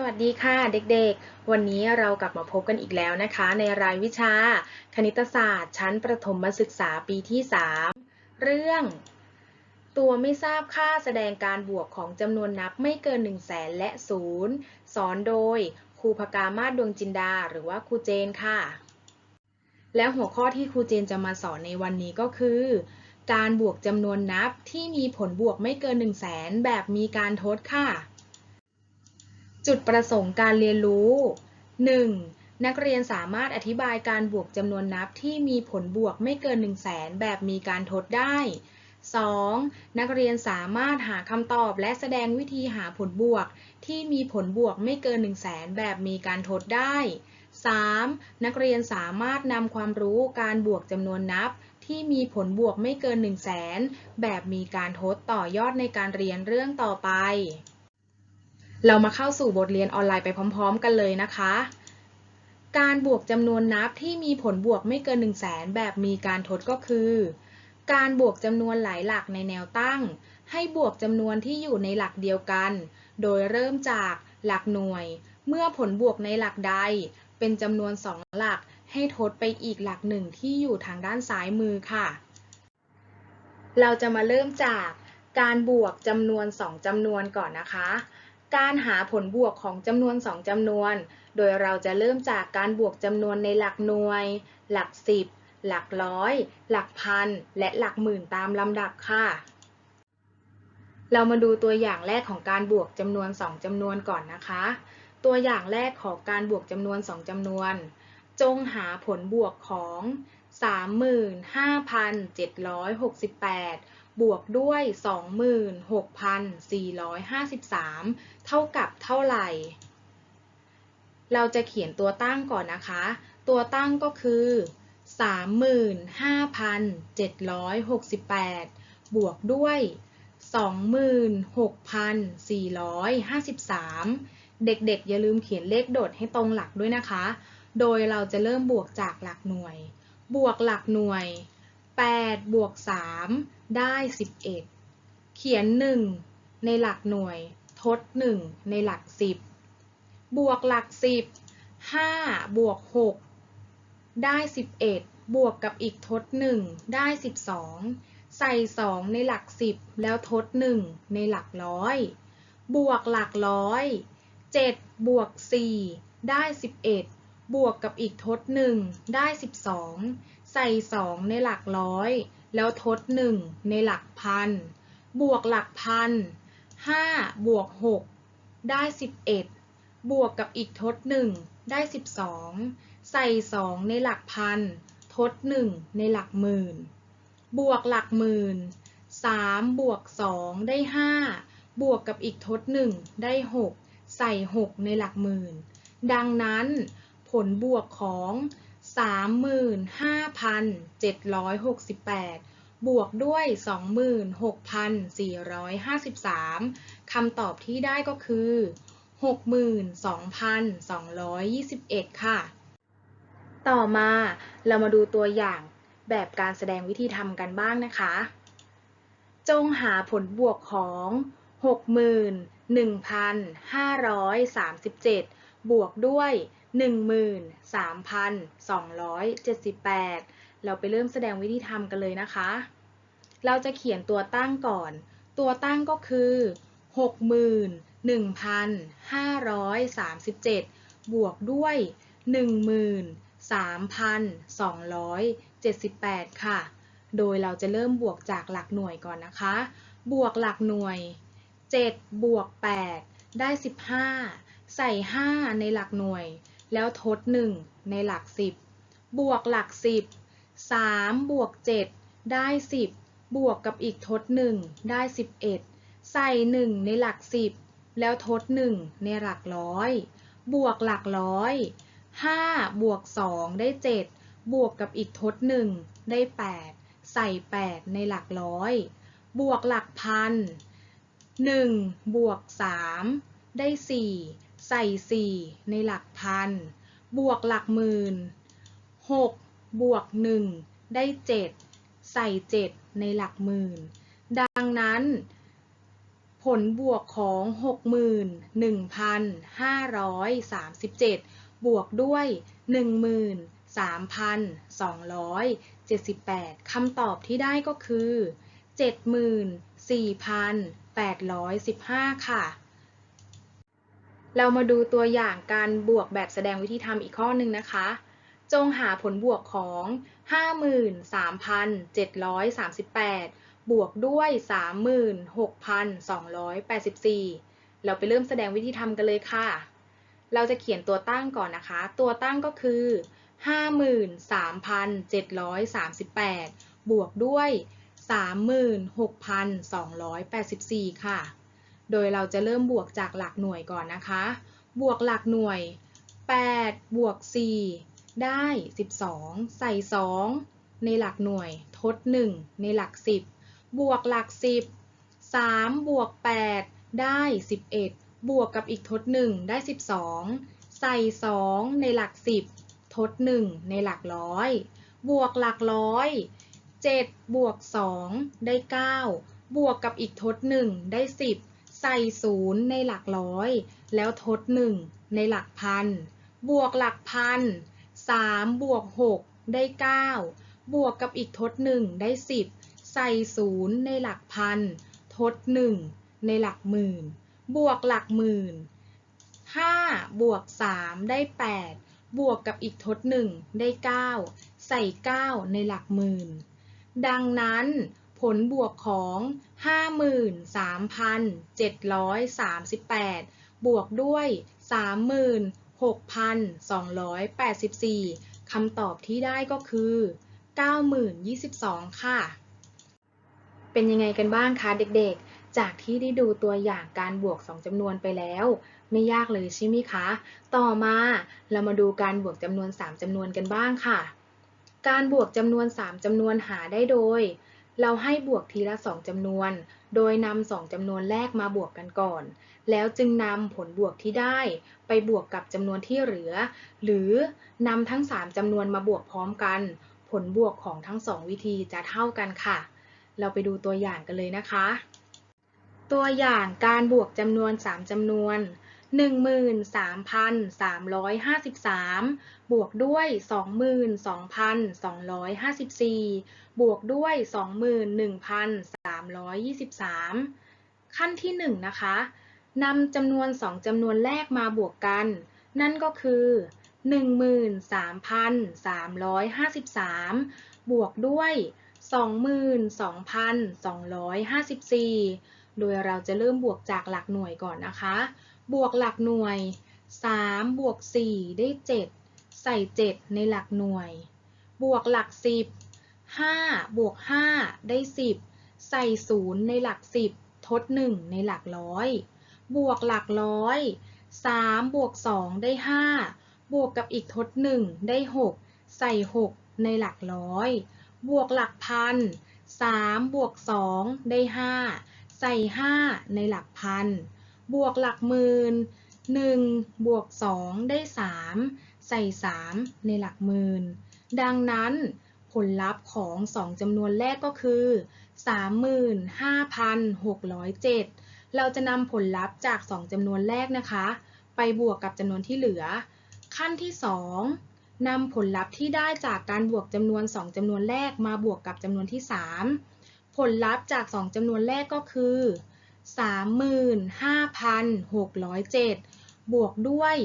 สวัสดีค่ะเด็กๆ วันนี้เรากลับมาพบกันอีกแล้วนะคะ ในรายวิชา คณิตศาสตร์ ชั้นประถมศึกษาปีที่ 3 เรื่อง ตัวไม่ทราบค่าแสดงการบวกของจำนวนนับไม่เกิน 1 0 0 0 0แสนและ 0 สอนโดยครูพกามาศดวงจินดา หรือว่าครูเจนค่ะ และหัวข้อที่ครูเจนจะมาสอนในวันนี้ก็คือ การบวกจำนวนนับที่มีผลบวกไม่เกิน 1 0 0 0 0แสนแบบมีการทดค่ะ จุดประสงค์การเรียนรู้ 1. นักเรียนสามารถอธิบายการบวกจำนวนนับที่มีผลบวกไม่เกิน 1 0 0 0 0แสนแบบมีการทดได้ 2. นักเรียนสามารถหาคำตอบและแสดงวิธีหาผลบวก ที่มีผลบวกไม่เกิน 1 0 0 0 0แสนแบบมีการทดได้ 3. นักเรียนสามารถนำความรู้การบวกจำนวนนับ ที่มีผลบวกไม่เกิน 1 0 0 0 0แสนแบบมีการทดต่อยอดในการเรียนเรื่องต่อไป เรามาเข้าสู่บทเรียนออนไลน์ไปพร้อม ๆ กันเลยนะคะ การบวกจำนวนนับที่มีผลบวกไม่เกิน 1 0 0 0 0แสนแบบมีการทดก็คือ การบวกจำนวนหลายหลักในแนวตั้ง ให้บวกจำนวนที่อยู่ในหลักเดียวกัน โดยเริ่มจากหลักหน่วย เมื่อผลบวกในหลักใด เป็นจำนวน 2 หลัก ให้ทดไปอีกหลักหนึ่งที่อยู่ทางด้านซ้ายมือค่ะ เราจะมาเริ่มจากการบวกจำนวน 2จำนวนก่อนนะคะ การหาผลบวกของจำนวน 2จำนวน โดยเราจะเริ่มจากการบวกจำนวนในหลักหน่วย หลักสิบ หลักร้อย หลักพัน และหลักหมื่นตามลำดับค่ะ เรามาดูตัวอย่างแรกของการบวกจำนวน 2จำนวนก่อนนะคะ ตัวอย่างแรกของการบวกจำนวน 2จำนวน จงหาผลบวกของ 35,768 บวกด้วย 26,453 เท่ากับเท่าไหร่ เราจะเขียนตัวตั้งก่อนนะคะ ตัวตั้งก็คือ 35,768 บวกด้วย 26,453 เด็กๆ อย่าลืมเขียนเลขโดดให้ตรงหลักด้วยนะคะ โดยเราจะเริ่มบวกจากหลักหน่วย บวกหลักหน่วย 8 บวก 3 ได้ 11 เขียน 1 ในหลักหน่วย ทด 1 ในหลัก 10 บวกหลัก 10 5 บวก 6 ได้ 11 บวกกับอีกทด 1 ได้ 12 ใส่ 2 ในหลัก 10 แล้วทด 1 ในหลักร้อย บวกหลักร้อย 7 บวก 4 ได้ 11 บวกกับอีกทด 1 ได้ 12 ใส่ 2 ในหลักร้อย แล้วทด 1 ในหลักพัน บวกหลักพัน 5 บวก 6 ได้ 11 บวกกับอีกทด 1 ได้ 12 ใส่ 2 ในหลักพัน ทด 1 ในหลักหมื่น บวกหลักหมื่น 3 บวก 2 ได้ 5 บวกกับอีกทด 1 ได้ 6 ใส่ 6 ในหลักหมื่น ดังนั้นผลบวกของ 35,768 บวกด้วย 26,453 คำตอบที่ได้ก็คือ 62,221 ค่ะ ต่อมาเรามาดูตัวอย่างแบบการแสดงวิธีทำกันบ้างนะคะ จงหาผลบวกของ 61,537 บวกด้วย 13,278 เราไปเริ่มแสดงวิธีทำกันเลยนะคะ เราจะเขียนตัวตั้งก่อน ตัวตั้งก็คือ 61,537 บวกด้วย 13,278 ค่ะ โดยเราจะเริ่มบวกจากหลักหน่วยก่อนนะคะ บวกหลักหน่วย 7 บวก 8 ได้ 15 ใส่ 5 ในหลักหน่วย แล้วทด 1 ในหลัก 10 บวกหลัก 10 3 บวก 7 ได้ 10 บวกกับอีกทด 1 ได้ 11 ใส่ 1 ในหลัก 10 แล้วทด 1 ในหลักร้อย บวกหลักร้อย 5 บวก 2 ได้ 7 บวกกับอีกทด 1 ได้ 8 ใส่ 8 ในหลักร้อย บวกหลักพัน 1 บวก 3 ได้ 4 ใส่ 4 ในหลักพัน บวกหลักหมื่น 6 บวก 1 ได้ 7 ใส่ 7 ในหลักหมื่น ดังนั้น ผลบวกของ 61,537 บวกด้วย 13,278 คำตอบที่ได้ก็คือ 74,815 ค่ะ เรามาดูตัวอย่างการบวกแบบแสดงวิธีทำอีกข้อหนึ่งนะคะ จงหาผลบวกของ 53,738 บวกด้วย 36,284 เราไปเริ่มแสดงวิธีทำกันเลยค่ะ เราจะเขียนตัวตั้งก่อนนะคะ ตัวตั้งก็คือ 53,738 บวกด้วย 36,284 ค่ะ โดยเราจะเริ่มบวกจากหลักหน่วยก่อนนะคะ บวกหลักหน่วย 8 บวก 4 ได้ 12 ใส่ 2 ในหลักหน่วย ทด 1 ในหลัก 10 บวกหลัก 10 3 บวก 8 ได้ 11 บวกกับอีกทด 1 ได้ 12 ใส่ 2 ในหลัก 10 ทด 1 ในหลักร้อย บวกหลักร้อย 7 บวก 2 ได้ 9 บวกกับอีกทด 1 ได้ 10 ใส่0ในหลักร้อย แล้วทด1ในหลักพัน บวกหลักพัน3บวก6ได้9บวกกับอีกทด1ได้10ใส่0ในหลักพัน ทด1ในหลักหมื่น บวกหลักหมื่น5บวก3ได้8บวกกับอีกทด1ได้9ใส่9ในหลักหมื่น ดังนั้น ผลบวกของ 53,738 บวกด้วย 36,284 คำตอบที่ได้ก็คือ 9022 ค่ะ เป็นยังไงกันบ้างคะเด็กๆ จากที่ได้ดูตัวอย่างการบวก 2จำนวนไปแล้ว ไม่ยากเลยใช่ไหมคะ ต่อมาเรามาดูการบวกจำนวน 3จำนวนกันบ้างค่ะ การบวกจำนวน 3จำนวนหาได้โดย เราให้บวกทีละ 2จำนวน โดยนำ2จำนวนแรกมาบวกกันก่อน แล้วจึงนำผลบวกที่ได้ ไปบวกกับจำนวนที่เหลือ หรือนำทั้ง 3จำนวนมาบวกพร้อมกัน ผลบวกของทั้ง 2 วิธีจะเท่ากันค่ะ เราไปดูตัวอย่างกันเลยนะคะ ตัวอย่างการบวกจำนวน 3จำนวน 13,353 บวกด้วย 22,254 บวกด้วย 21,323 ขั้นที่ 1 นะคะนำจำนวน 2จำนวนแรกมาบวกกัน นั่นก็คือ 13,353 บวกด้วย 22,254 โดยเราจะเริ่มบวกจากหลักหน่วยก่อนนะคะ บวกหลักหน่วย 3 บวก 4 ได้ 7 ใส่ 7 ในหลักหน่วย บวกหลัก 10 5 บวก 5 ได้ 10 ใส่ 0 ในหลัก 10 ทด 1 ในหลักร้อย บวกหลักร้อย 3 บวก 2 ได้ 5 บวกกับอีกทด 1 ได้ 6 ใส่ 6 ในหลักร้อย บวกหลักพัน 3 บวก 2 ได้ 5 ใส่ 5 ในหลักพัน บวกหลักหมื่น1บวก2ได้ 3 ใส่ 3 ในหลักหมื่น ดังนั้นผลลัพธ์ของ 2จำนวนแรกก็คือ 35,607 เราจะนำผลลัพธ์จาก 2จำนวนแรกนะคะ ไปบวกกับจำนวนที่เหลือ ขั้นที่ 2นำผลลัพธ์ที่ได้จากการบวกจำนวน 2จำนวนแรกมาบวกกับจำนวนที่ 3 ผลลัพธ์จาก 2จำนวนแรกก็คือ 35,607 บวกด้วย 21,323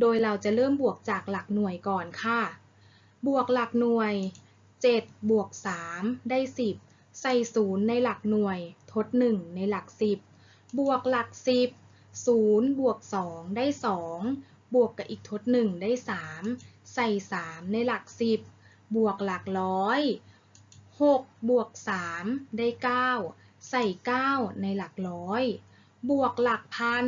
โดยเราจะเริ่มบวกจากหลักหน่วยก่อนค่ะ บวกหลักหน่วย 7 บวก 3 ได้ 10 ใส่ 0 ในหลักหน่วย ทด 1 ในหลัก 10 บวกหลัก 10 0 บวก 2 ได้ 2 บวกกับอีกทด 1 ได้ 3 ใส่ 3 ในหลัก 10 บวกหลักร้อย 6 บวก 3 ได้ 9 ใส่ 9 ในหลักร้อย บวกหลักพัน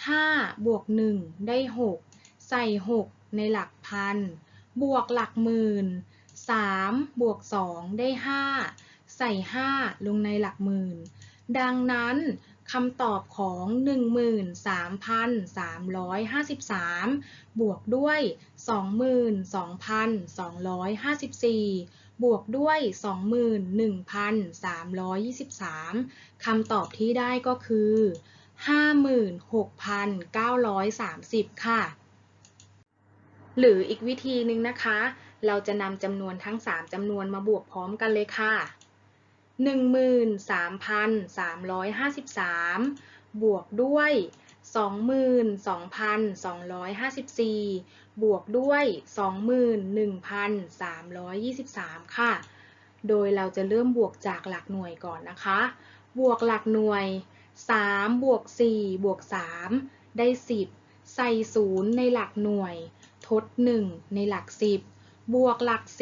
5 บวก 1 ได้ 6 ใส่ 6 ในหลักพัน บวกหลักหมื่น 3 บวก 2 ได้ 5 ใส่ 5 ลงในหลักหมื่น ดังนั้นคำตอบของ 13,353 บวกด้วย 22,254 บวกด้วย 21,323 คำตอบที่ได้ก็คือ 56,930 ค่ะ หรืออีกวิธีหนึ่งนะคะ เราจะนำจำนวนทั้ง 3จำนวนมาบวกพร้อมกันเลยค่ะ 13,353 บวกด้วย 22,254 บวกด้วย 21,323 ค่ะ โดยเราจะเริ่มบวกจากหลักหน่วยก่อนนะคะ บวกหลักหน่วย 3 บวก 4 บวก 3 ได้ 10 ใส่ 0 ในหลักหน่วย ทด 1 ในหลัก 10 บวกหลัก 10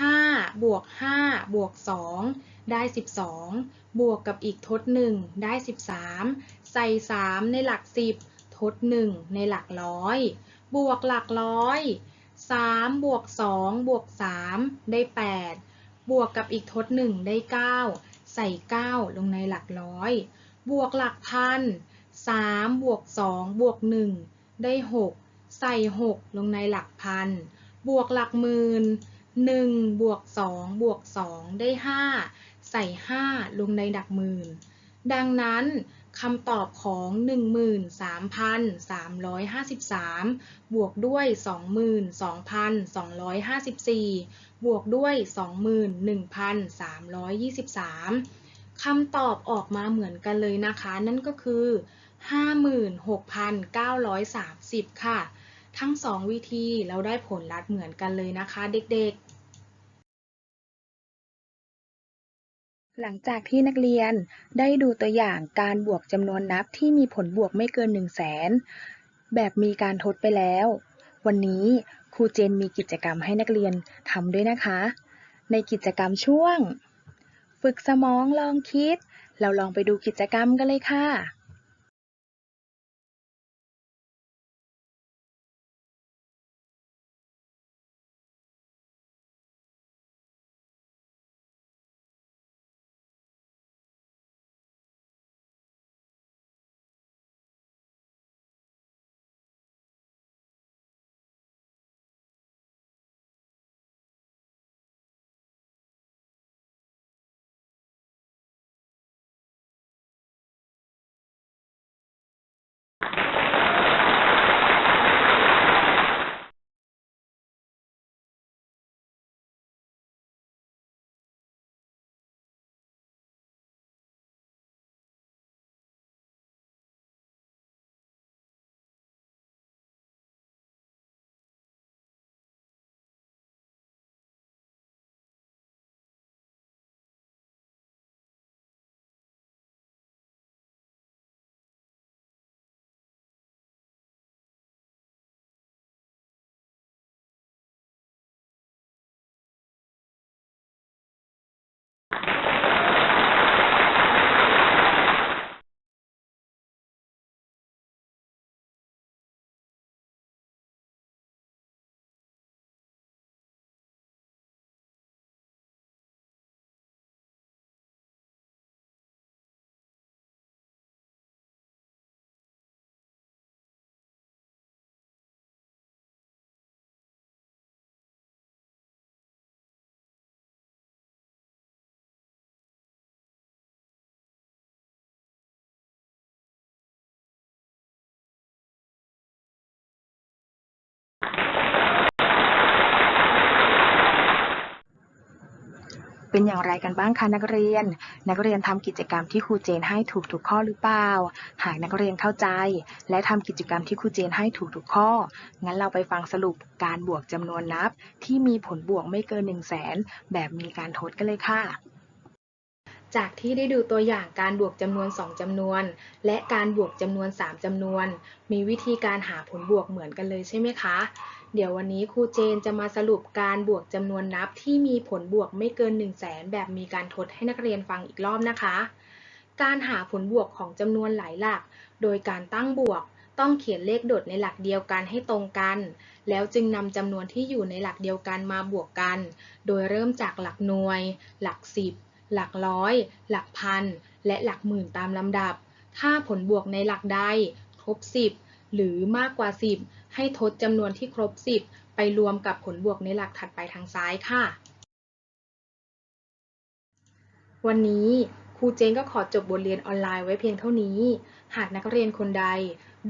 5 บวก 5 บวก 2 ได้ 12 บวกกับอีกทด 1 ได้ 13 ใส่ 3 ในหลัก 10 ทด 1 ในหลักร้อย บวกหลักร้อย 3 บวก 2 บวก 3 ได้ 8 บวกกับอีกทด 1 ได้ 9 ใส่ 9 ลงในหลักร้อย บวกหลักพัน 3 บวก 2 บวก 1 ได้ 6 ใส่ 6 ลงในหลักพัน บวกหลักหมื่น1บวก2บวก2ได้ 5 ใส่ 5 ลงในหลักหมื่น ดังนั้นคำตอบของ 13,353 บวกด้วย 22,254 บวกด้วย 21,323 คำตอบออกมาเหมือนกันเลยนะคะ นั่นก็คือ 56,930 ค่ะ ทั้ง 2 วิธีเราได้ผลลัพธ์เหมือนกันเลยนะคะเด็กๆ หลังจากที่นักเรียนได้ดูตัวอย่างการบวกจำนวนนับที่มีผลบวกไม่เกิน 1 0 0 0 0แสนแบบมีการทดไปแล้ว วันนี้ครูเจนมีกิจกรรมให้นักเรียนทำด้วยนะคะ ในกิจกรรมช่วง ฝึกสมองลองคิด เราลองไปดูกิจกรรมกันเลยค่ะ เป็นอย่างไรกันบ้างคะนักเรียน นักเรียนทำกิจกรรมที่ครูเจนให้ถูกทุกข้อหรือเปล่า หากนักเรียนเข้าใจ และทำกิจกรรมที่ครูเจนให้ถูกทุกข้อ งั้นเราไปฟังสรุปการบวกจำนวนนับ ที่มีผลบวกไม่เกิน 1 0 0 0 0แสนแบบมีการทดกันเลยค่ะจากที่ได้ดูตัวอย่างการบวกจำนวน 2จำนวน และการบวกจำนวน 3จำนวน มีวิธีการหาผลบวกเหมือนกันเลยใช่ไหมคะ เดี๋ยววันนี้ครูเจนจะมาสรุปการบวกจำนวนนับที่มีผลบวกไม่เกิน 1 0 0 0 0แสนแบบมีการทดให้นักเรียนฟังอีกรอบนะคะ การหาผลบวกของจำนวนหลายหลัก โดยการตั้งบวก ต้องเขียนเลขโดดในหลักเดียวกันให้ตรงกัน แล้วจึงนำจำนวนที่อยู่ในหลักเดียวกันมาบวกกัน โดยเริ่มจากหลักหน่วย หลักสิบหลักร้อย หลักพัน และหลักหมื่นตามลำดับ ถ้าผลบวกในหลักใดครบ 10 หรือมากกว่า 10 ให้ทดจำนวนที่ครบ 10 ไปรวมกับผลบวกในหลักถัดไปทางซ้ายค่ะ วันนี้ครูเจนก็ขอจบบทเรียนออนไลน์ไว้เพียงเท่านี้ หากนักเรียนคนใด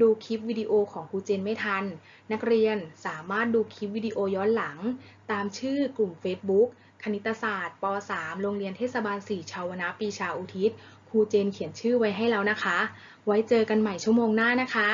ดูคลิปวิดีโอของครูเจนไม่ทัน นักเรียนสามารถดูคลิปวิดีโอย้อนหลัง ตามชื่อกลุ่ม Facebook คณิตศาสตร์ป .3 โรงเรียนเทศบาล 4 ชาวนะปีชาอุทิศครูเจนเขียนชื่อไว้ให้แล้วนะคะ ไว้เจอกันใหม่ชั่วโมงหน้านะคะ